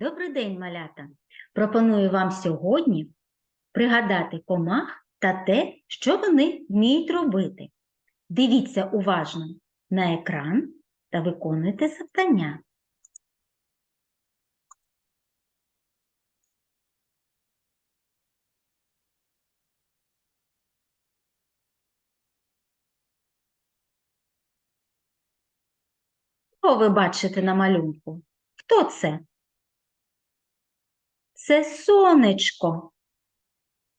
Добрий день, малята! Пропоную вам сьогодні пригадати комах та те, що вони вміють робити. Дивіться уважно на екран та виконуйте завдання. Що ви бачите на малюнку? Хто це? Це сонечко.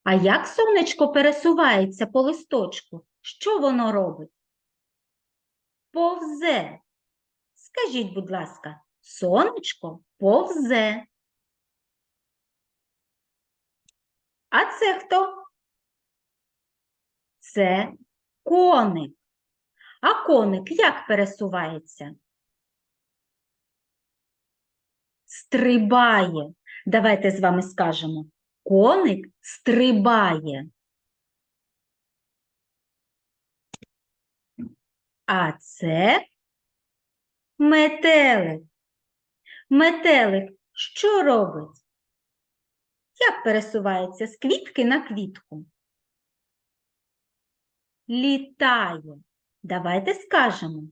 А як сонечко пересувається по листочку? Що воно робить? Повзе. Скажіть, будь ласка, сонечко повзе. А це хто? Це коник. А коник як пересувається? Стрибає. Давайте з вами скажемо. Коник стрибає. А це метелик. Метелик що робить? Як пересувається з квітки на квітку? Літає. Давайте скажемо.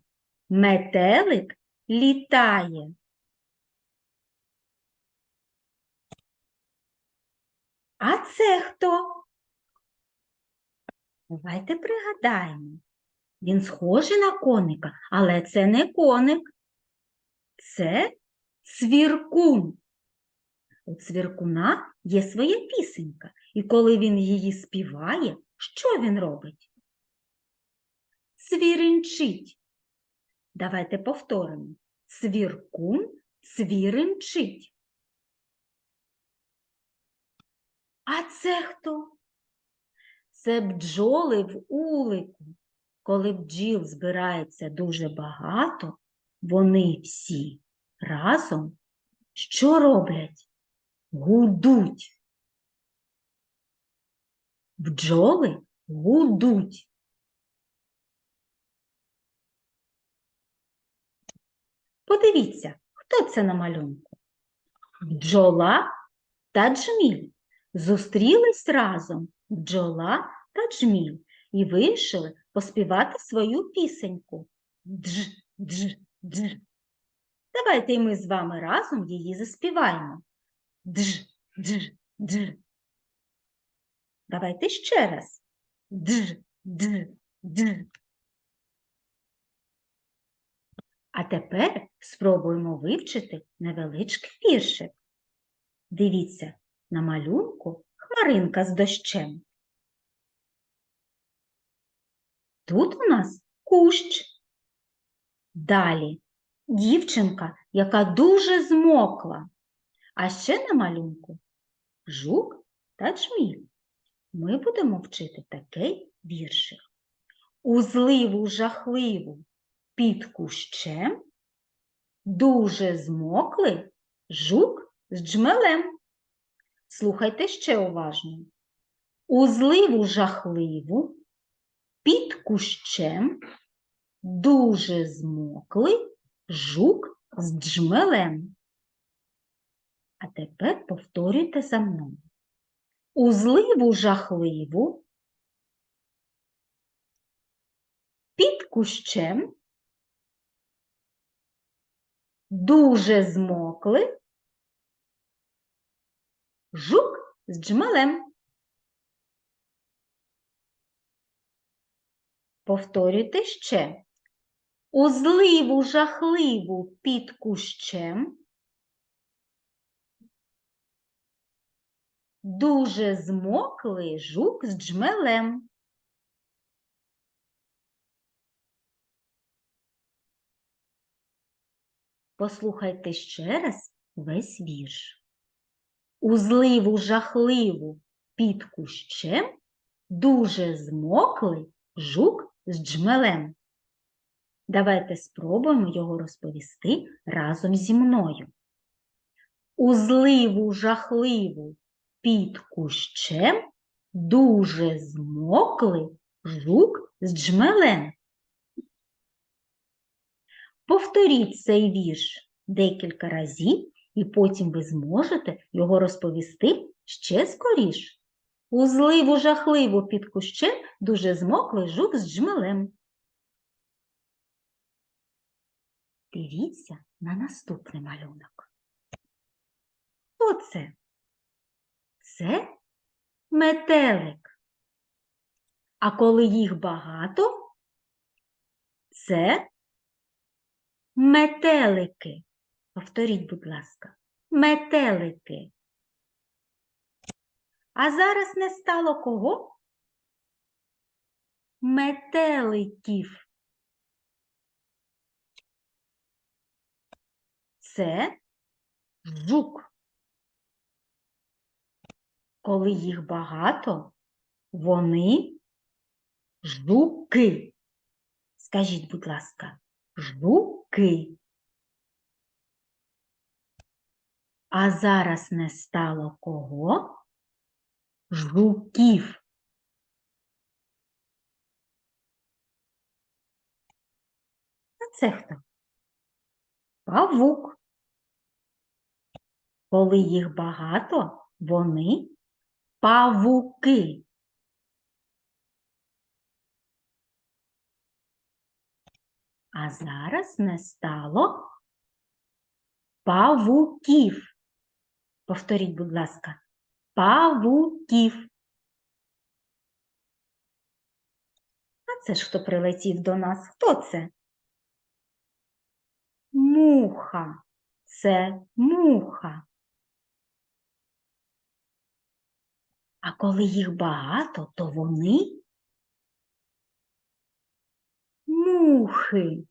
Метелик літає. А це хто? Давайте пригадаємо. Він схожий на коника, але це не коник. Це цвіркун. У цвіркуна є своя пісенька, і коли він її співає, що він робить? Цвіринчить. Давайте повторимо. Цвіркун цвіринчить. А це хто? Це бджоли в улику. Коли бджіл збирається дуже багато, вони всі разом що роблять? Гудуть. Бджоли гудуть. Подивіться, хто це на малюнку? Бджола та джміль. Зустрілись разом бджола та джміль і вирішили поспівати свою пісеньку. Дж, дж, дж. Давайте і ми з вами разом її заспіваємо. Дж, дж, дж. Давайте ще раз. Дж, дж, дж. А тепер спробуємо вивчити невеличкий віршик. Дивіться, на малюнку хмаринка з дощем. Тут у нас кущ. Далі дівчинка, яка дуже змокла. А ще на малюнку жук та джміль. Ми будемо вчити такий віршик. У зливу жахливу під кущем дуже змокли жук з джмелем. Слухайте ще уважно. У зливу жахливу під кущем дуже змокли жук з джмелем. А тепер повторюйте за мною. У зливу жахливу під кущем дуже змокли жук з джмелем. Повторюйте ще. У зливу жахливу під кущем дуже змокли жук з джмелем. Послухайте ще раз весь вірш. У зливу жахливу під кущем дуже змокли жук з джмелем. Давайте спробуємо його розповісти разом зі мною. У зливу жахливу під кущем дуже змокли жук з джмелем. Повторіть цей вірш декілька разів і потім ви зможете його розповісти ще скоріш. У зливу жахливу під кущем дуже змоклий жук з джмелем. Дивіться на наступний малюнок. Хто це? Це метелик. А коли їх багато, це метелики. Повторіть, будь ласка, метелики. А зараз не стало кого? Метеликів. Це жук. Коли їх багато, вони жуки. Скажіть, будь ласка, жуки. А зараз не стало кого? Жуків. А це хто? Павук. Коли їх багато, вони павуки. А зараз не стало павуків. Повторіть, будь ласка, павуків. А це ж хто прилетів до нас? Хто це? Муха. Це муха. А коли їх багато, то вони мухи.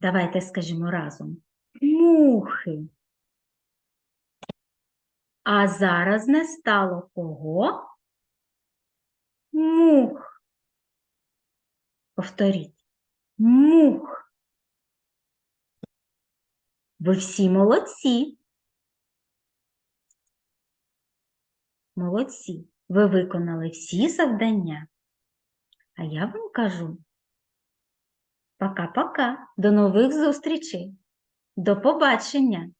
Давайте скажімо разом. Мухи. А зараз не стало кого? Мух. Повторіть. Мух. Ви всі молодці. Молодці. Ви виконали всі завдання. А я вам кажу пока-пока. До нових зустрічей. До побачення!